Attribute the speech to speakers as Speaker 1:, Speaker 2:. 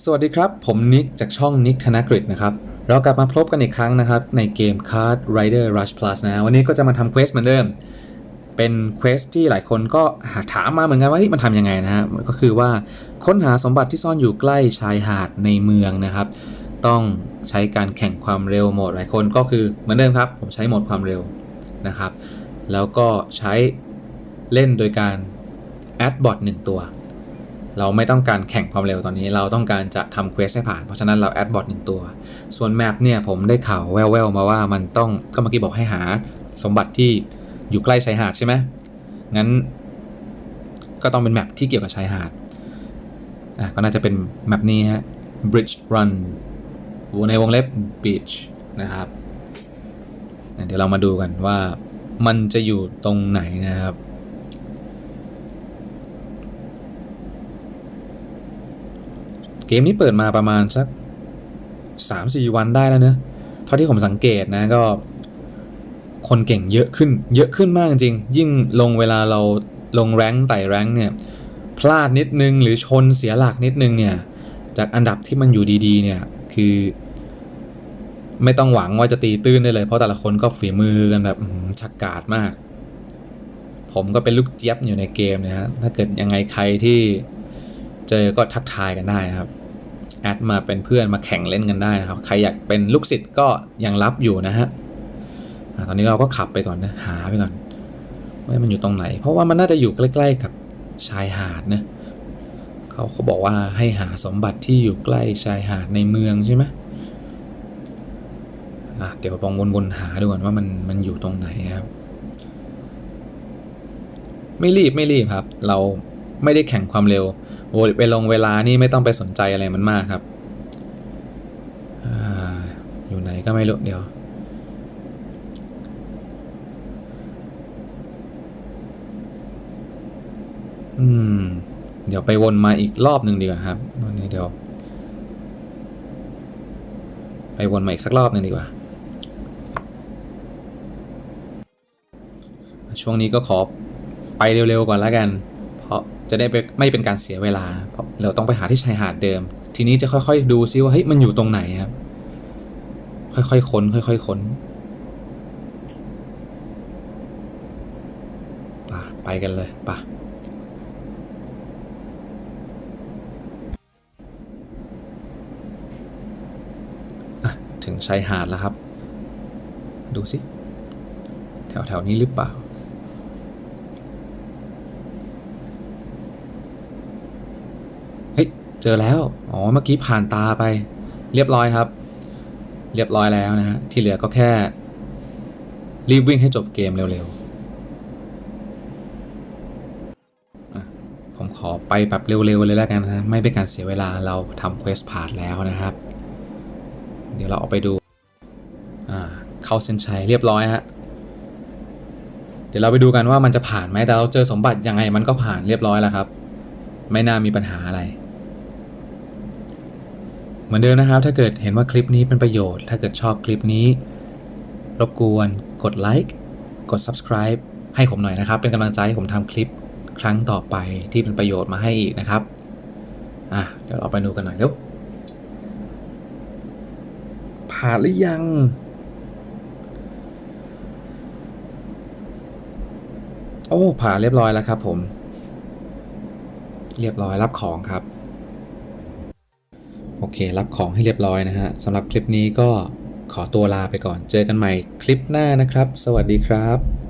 Speaker 1: สวัสดีครับ ผมนิกจากช่องนิกธนกฤษนะครับ เรากลับมาพบกันอีกครั้งนะครับ ในเกม Card Rider Rush Plus นะ วันนี้ก็จะมาทำเควสเหมือนเดิม เป็นเควสที่หลายคนก็หาถามมาเหมือนกันว่ามันทำยังไงนะฮะ ก็คือว่าค้นหาสมบัติที่ซ่อนอยู่ใกล้ชายหาดในเมืองนะครับ ต้องใช้การแข่งความเร็วโหมดหลายคนก็คือเหมือนเดิมครับ ผมใช้โหมดความเร็วนะครับ แล้วก็ใช้เล่นโดยการแอดบอทหนึ่งตัว เราไม่ต้องการแข่งความเร็วตอนนี้ เราต้องการจะทำเควสให้ผ่าน เพราะฉะนั้นเราแอดบอทหนึ่งตัว ส่วนแมปเนี่ยผมได้ข่าวแว่วๆมาว่ามันต้องก็เมื่อกี้บอกให้หาสมบัติที่อยู่ใกล้ชายหาดใช่ไหมงั้น ก็ต้องเป็นแมปที่เกี่ยวกับชายหาดอะก็น่าจะเป็นแมปนี้ฮะ Bridge Run ในวงเล็บ Beach นะครับ เดี๋ยวเรามาดูกันว่ามันจะอยู่ตรงไหนนะครับ กมนี้เปิดมาประมาณสัก 3-4 วันได้แล้วเนอะเท่าที่ผมสังเกตนะก็ คนเก่งเยอะขึ้น เยอะขึ้นมากจริง ยิ่งลงเวลาเราลงแรงไต่แรงเนี่ย พลาดนิดนึงหรือชนเสียหลักนิดนึงเนี่ย จากอันดับที่มันอยู่ดีๆ เนี่ย คือ ไม่ต้องหวังว่าจะตีตื้นได้เลย เพราะแต่ละคนก็ฝีมือกันแบบอื้อหือชักกาดมาก ผมก็เป็นลูกเจี๊ยบอยู่ในเกมนะฮะถ้าเกิดยังไงใครที่เจอก็ทักทายกันได้นะครับ แอดมาเป็นเพื่อนมาแข่งเล่นกันได้นะครับ ใครอยากเป็นลูกศิษย์ก็ยังรับอยู่นะฮะตอนนี้เราก็ขับไปก่อนนะหาไปก่อนว่ามันอยู่ตรงไหน เพราะว่ามันน่าจะอยู่ใกล้ ๆ กับชายหาดนะเขาเขาบอกว่าให้หาสมบัติที่อยู่ใกล้ชายหาดในเมืองใช่ไหมอะเดี๋ยวลองวนๆหาดูก่อนว่ามันมันอยู่ตรงไหนครับ ไม่รีบไม่รีบครับ เราไม่ได้แข่งความเร็ว โอ้ไปลงเวลานี่ไม่ต้องไปสนใจอะไรมันมากครับอยู่ไหนก็ไม่รู้เดี๋ยวอืม เดี๋ยวไปวนมาอีกรอบหนึ่งดีกว่าครับตอนนี้เดี๋ยว ไปวนมาอีกสักรอบหนึ่งดีกว่า ช่วงนี้ก็ขอไปเร็วๆก่อนแล้วกัน จะได้ไไม่เป็นการเสียเวลา เราต้องไปหาที่ชายหาดเดิม ทีนี้จะค่อยๆดูซิว่าเฮ้ยมันอยู่ตรงไหนครับ ค่อยๆค้น ค่อยๆค้นป่ะไปกันเลยป่ะอะถึงชายหาดแล้วครับ ดูสิ แถวๆนี้หรือเปล่า เจอแล้ว อ๋อ เมื่อกี้ผ่านตาไป เรียบร้อยครับ เรียบร้อยแล้วนะฮะ ที่เหลือก็แค่ รีบวิ่งให้จบเกมเร็วๆ ผมขอไปแบบเร็วๆ เลยแล้วกันนะ ไม่เป็นการเสียเวลาเราทำเควสผ่านแล้วนะครับ เดี๋ยวเราเอาไปดู อ่า เข้าเส้นชัยเรียบร้อยฮะเดี๋ยวเราไปดูกันว่ามันจะผ่านไหมแต่เราเจอสมบัติยังไงมันก็ผ่านเรียบร้อยแล้วครับ ไม่น่ามีปัญหาอะไร มือนเดิมนะครับ ถ้าเกิดเห็นว่าคลิปนี้เป็นประโยชน์ ถ้าเกิดชอบคลิปนี้ รบกวน กดไลค์กด subscribe ให้ผมหน่อยนะครับ เป็นกำลังใจให้ผมทำคลิปครั้งต่อไปที่เป็นประโยชน์มาให้อีกนะครับ อะ เดี๋ยวเราไปดูกันหน่อยเร็วผ่านหรือยัง โอ้ ผ่านเรียบร้อยแล้วครับผม เรียบร้อยรับของครับ โอเค รับของให้เรียบร้อยนะฮะสำหรับคลิปนี้ก็ขอตัวลาไปก่อน เจอกันใหม่คลิปหน้านะครับ สวัสดีครับ